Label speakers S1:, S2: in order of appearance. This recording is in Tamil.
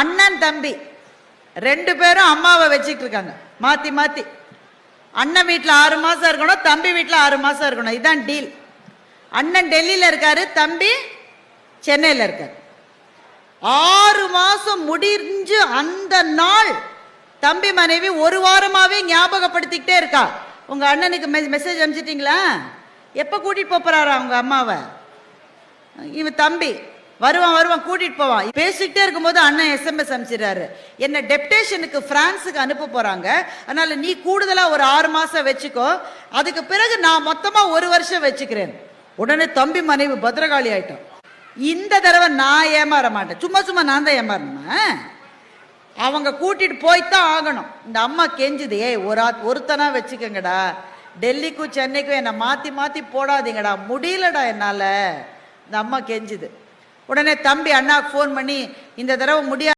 S1: அண்ணன் தம்பி. ரெண்டு பேரும் அம்மாவை வச்சுட்டு இருக்காங்க மாத்தி மாத்தி. அண்ணன் வீட்டில் ஆறு மாசம் இருக்கணும் தம்பி வீட்டில் ஆறு மாசம் இருக்கணும். இதுதான் டீல் அண்ணன் டெல்லியில இருக்காரு தம்பி சென்னையில் இருக்காரு. ஆறு மாசம் முடிஞ்சு அந்த நாள் தம்பி மனைவி ஒரு வாரமாகவே ஞாபகப்படுத்திக்கிட்டே இருக்கா. உங்கள் அண்ணனுக்கு மெ மெசேஜ் அனுப்பிச்சிட்டிங்களா? எப்போ கூட்டிகிட்டு போகிறாரா உங்கள் அம்மாவை? இவன் தம்பி. வருவான் வருவான் கூட்டிட்டு போவான். பேசிக்கிட்டே இருக்கும்போது அண்ணன் எஸ்எம்எஸ் அனுப்பிச்சிடுறாரு. என்ன டெப்டேஷனுக்கு பிரான்ஸுக்கு அனுப்ப போறாங்க. அதனால நீ கூடுதலா ஒரு ஆறு மாசம் வச்சுக்கோ. அதுக்கு பிறகு நான் மொத்தமா ஒரு வருஷம் வச்சுக்கிறேன். உடனே தம்பி மனைவி பத்திரகாளி ஆயிட்டோம். இந்த தடவை நான் ஏமாற மாட்டேன். சும்மா சும்மா நான் தான் ஏமாறணுமா? அவங்க கூட்டிட்டு போய்த்தான் ஆகணும். இந்த அம்மா கெஞ்சுது ஏய் ஒரு ஆத் ஒருத்தனா வச்சுக்கோங்கடா. டெல்லிக்கும் சென்னைக்கும் என்னை மாத்தி மாத்தி போடாதீங்கடா. முடியலடா என்னால. இந்த அம்மா கெஞ்சுது. உடனே தம்பி அண்ணாவுக்கு ஃபோன் பண்ணி இந்த தடவை முடியாது